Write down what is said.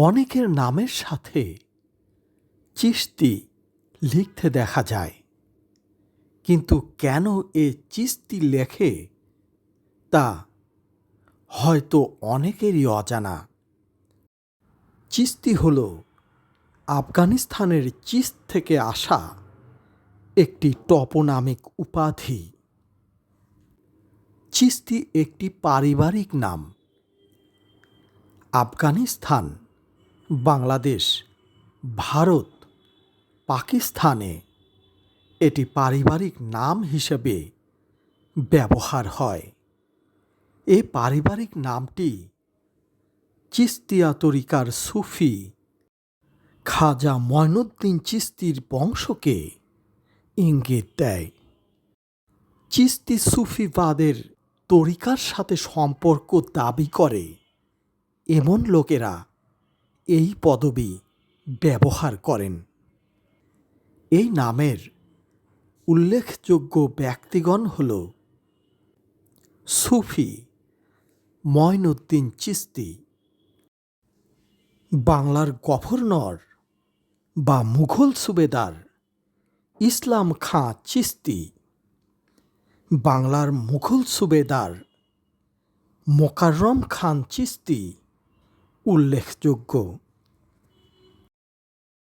অনেকের নামের সাথে চিস্তি লিখতে দেখা যায়। কিন্তু কেন এ চিস্তি লেখে? তা হয়তো অনেকেরই অজানা। চিস্তি হল আফগানিস্তানের চিস্ত থেকে আসা একটি টপনামিক উপাধি। চিস্তি একটি পারিবারিক নাম। আফগানিস্তান বাংলাদেশ, ভারত, পাকিস্তানে এটি পারিবারিক নাম হিসেবে ব্যবহার হয়। এ পারিবারিক নামটি চিস্তিয়া তরিকার সুফি খাজা ময়নুদ্দিন চিস্তির বংশকে ইঙ্গিত দেয়। চিস্তি সুফিবাদের তরিকার সাথে সম্পর্ক দাবি করে এমন লোকেরা এই পদবি ব্যবহার করেন। এই নামের উল্লেখযোগ্য ব্যক্তিগণ হল সুফি ময়নুদ্দিন চিস্তি, বাংলার গভর্নর বা মুঘল সুবেদার ইসলাম খাঁ চিস্তি, বাংলার মুঘল সুবেদার মোকাররম খান চিস্তি উল্লেখযোগ্য।